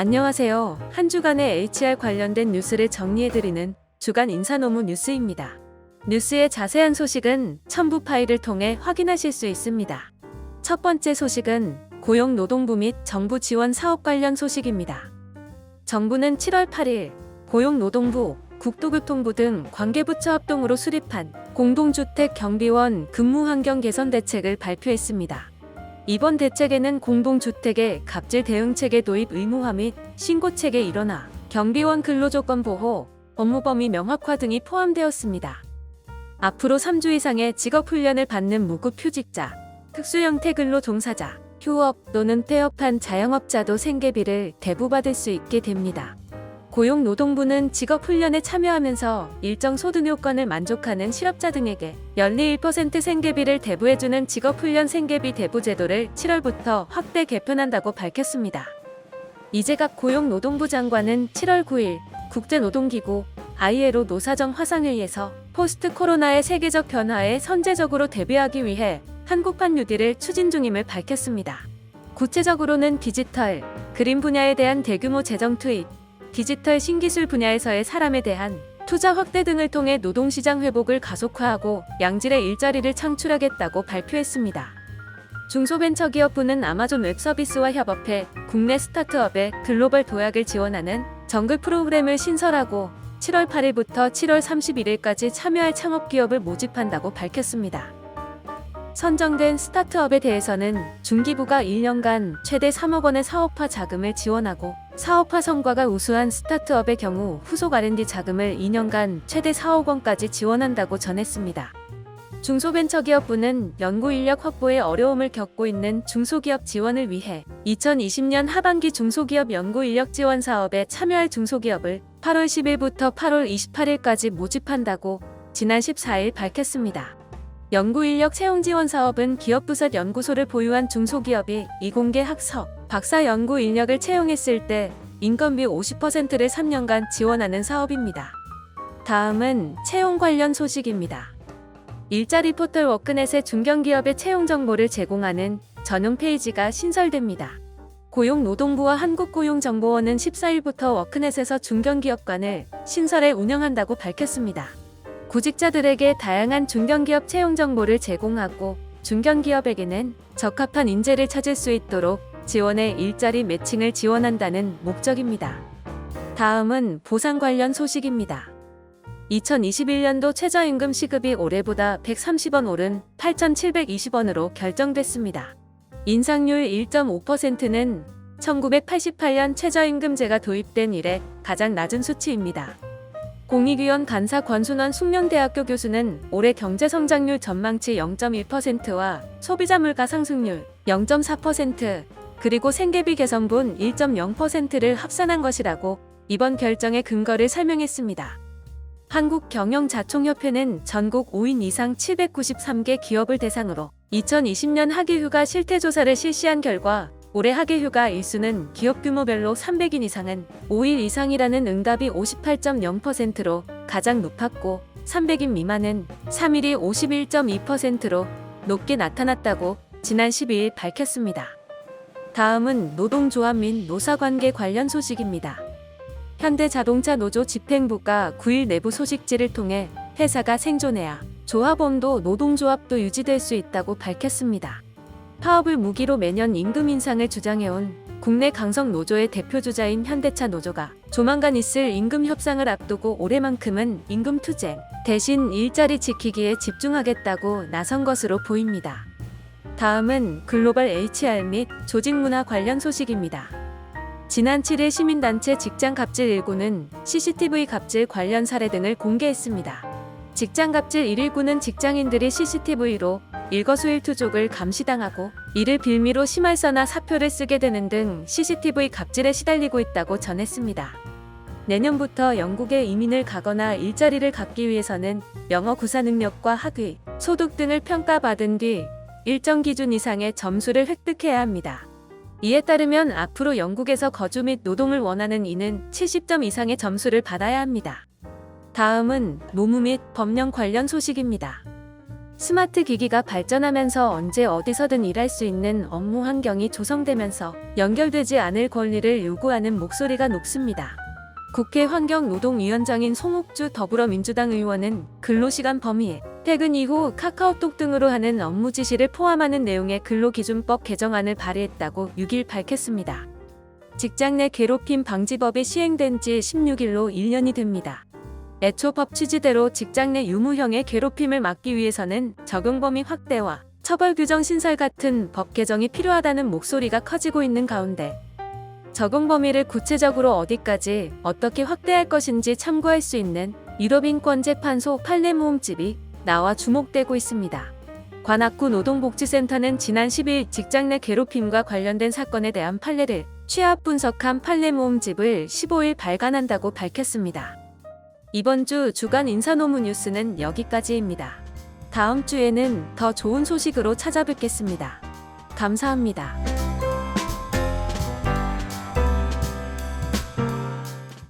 안녕하세요. 한 주간의 HR 관련된 뉴스를 정리해드리는 주간 인사노무 뉴스입니다. 뉴스의 자세한 소식은 첨부 파일을 통해 확인하실 수 있습니다. 첫 번째 소식은 고용노동부 및 정부 지원 사업 관련 소식입니다. 정부는 7월 8일 고용노동부, 국토교통부 등 관계부처 합동으로 수립한 공동주택 경비원 근무 환경 개선 대책을 발표했습니다. 이번 대책에는 공동주택의 갑질 대응체계 도입 의무화 및 신고체계 일원화, 경비원 근로조건 보호, 업무 범위 명확화 등이 포함되었습니다. 앞으로 3주 이상의 직업훈련을 받는 무급 휴직자, 특수형태 근로 종사자, 휴업 또는 폐업한 자영업자도 생계비를 대부받을 수 있게 됩니다. 고용노동부는 직업훈련에 참여하면서 일정 소득 요건을 만족하는 실업자 등에게 연리 1% 생계비를 대부해주는 직업훈련 생계비 대부 제도를 7월부터 확대 개편한다고 밝혔습니다. 이재갑 고용노동부 장관은 7월 9일 국제노동기구 ILO 노사정 화상회의에서 포스트 코로나의 세계적 변화에 선제적으로 대비하기 위해 한국판 뉴딜을 추진 중임을 밝혔습니다. 구체적으로는 디지털, 그린 분야에 대한 대규모 재정 투입, 디지털 신기술 분야에서의 사람에 대한 투자 확대 등을 통해 노동시장 회복을 가속화하고 양질의 일자리를 창출하겠다고 발표했습니다. 중소벤처기업부는 아마존 웹서비스와 협업해 국내 스타트업의 글로벌 도약을 지원하는 정글 프로그램을 신설하고 7월 8일부터 7월 31일까지 참여할 창업기업을 모집한다고 밝혔습니다. 선정된 스타트업에 대해서는 중기부가 1년간 최대 3억 원의 사업화 자금을 지원하고 사업화 성과가 우수한 스타트업의 경우 후속 R&D 자금을 2년간 최대 4억 원까지 지원한다고 전했습니다. 중소벤처기업부는 연구 인력 확보에 어려움을 겪고 있는 중소기업 지원을 위해 2020년 하반기 중소기업 연구 인력 지원 사업에 참여할 중소기업을 8월 10일부터 8월 28일까지 모집한다고 지난 14일 밝혔습니다. 연구 인력 채용 지원 사업은 기업 부설 연구소를 보유한 중소기업이 이공계 학석, 박사 연구 인력을 채용했을 때 인건비 50%를 3년간 지원하는 사업입니다. 다음은 채용 관련 소식입니다. 일자리 포털 워크넷의 중견기업의 채용 정보를 제공하는 전용 페이지가 신설됩니다. 고용노동부와 한국고용정보원은 14일부터 워크넷에서 중견기업 간을 신설해 운영한다고 밝혔습니다. 구직자들에게 다양한 중견기업 채용 정보를 제공하고 중견기업에게는 적합한 인재를 찾을 수 있도록 지원해 일자리 매칭을 지원한다는 목적입니다. 다음은 보상 관련 소식입니다. 2021년도 최저임금 시급이 올해보다 130원 오른 8,720원으로 결정됐습니다. 인상률 1.5%는 1988년 최저임금제가 도입된 이래 가장 낮은 수치입니다. 공익위원 간사 권순원 숙명대학교 교수는 올해 경제성장률 전망치 0.1%와 소비자 물가 상승률 0.4% 그리고 생계비 개선분 1.0%를 합산한 것이라고 이번 결정의 근거를 설명했습니다. 한국경영자총협회는 전국 5인 이상 793개 기업을 대상으로 2020년 하계휴가 실태조사를 실시한 결과 올해 하계휴가 일수는 기업 규모별로 300인 이상은 5일 이상이라는 응답이 58.0%로 가장 높았고 300인 미만은 3일이 51.2%로 높게 나타났다고 지난 12일 밝혔습니다. 다음은 노동조합 및 노사관계 관련 소식입니다. 현대자동차 노조 집행부가 9일 내부 소식지를 통해 회사가 생존해야 조합원도 노동조합도 유지될 수 있다고 밝혔습니다. 파업을 무기로 매년 임금 인상을 주장해온 국내 강성 노조의 대표주자인 현대차 노조가 조만간 있을 임금 협상을 앞두고 올해만큼은 임금 투쟁 대신 일자리 지키기에 집중하겠다고 나선 것으로 보입니다. 다음은 글로벌 HR 및 조직문화 관련 소식입니다. 지난 7일 시민단체 직장 갑질 1구는 CCTV 갑질 관련 사례 등을 공개했습니다. 직장 갑질 119는 직장인들이 CCTV로 일거수일투족을 감시당하고 이를 빌미로 심할서나 사표를 쓰게 되는 등 CCTV 갑질에 시달리고 있다고 전했습니다. 내년부터 영국에 이민을 가거나 일자리를 갖기 위해서는 영어 구사 능력과 학위, 소득 등을 평가받은 뒤 일정 기준 이상의 점수를 획득해야 합니다. 이에 따르면 앞으로 영국에서 거주 및 노동을 원하는 이는 70점 이상의 점수를 받아야 합니다. 다음은 노무 및 법령 관련 소식입니다. 스마트 기기가 발전하면서 언제 어디서든 일할 수 있는 업무 환경이 조성되면서 연결되지 않을 권리를 요구하는 목소리가 높습니다. 국회 환경노동위원장인 송옥주 더불어민주당 의원은 근로시간 범위에 퇴근 이후 카카오톡 등으로 하는 업무 지시를 포함하는 내용의 근로기준법 개정안을 발의했다고 6일 밝혔습니다. 직장 내 괴롭힘 방지법이 시행된 지 16일로 1년이 됩니다. 애초 법 취지대로 직장 내 유무형의 괴롭힘을 막기 위해서는 적용 범위 확대와 처벌 규정 신설 같은 법 개정이 필요하다는 목소리가 커지고 있는 가운데 적용 범위를 구체적으로 어디까지 어떻게 확대할 것인지 참고할 수 있는 유럽인권재판소 판례 모음집이 나와 주목되고 있습니다. 관악구 노동복지센터는 지난 10일 직장 내 괴롭힘과 관련된 사건에 대한 판례를 취합 분석한 판례 모음집을 15일 발간한다고 밝혔습니다. 이번 주 주간 인사노무 뉴스는 여기까지입니다. 다음 주에는 더 좋은 소식으로 찾아뵙겠습니다. 감사합니다.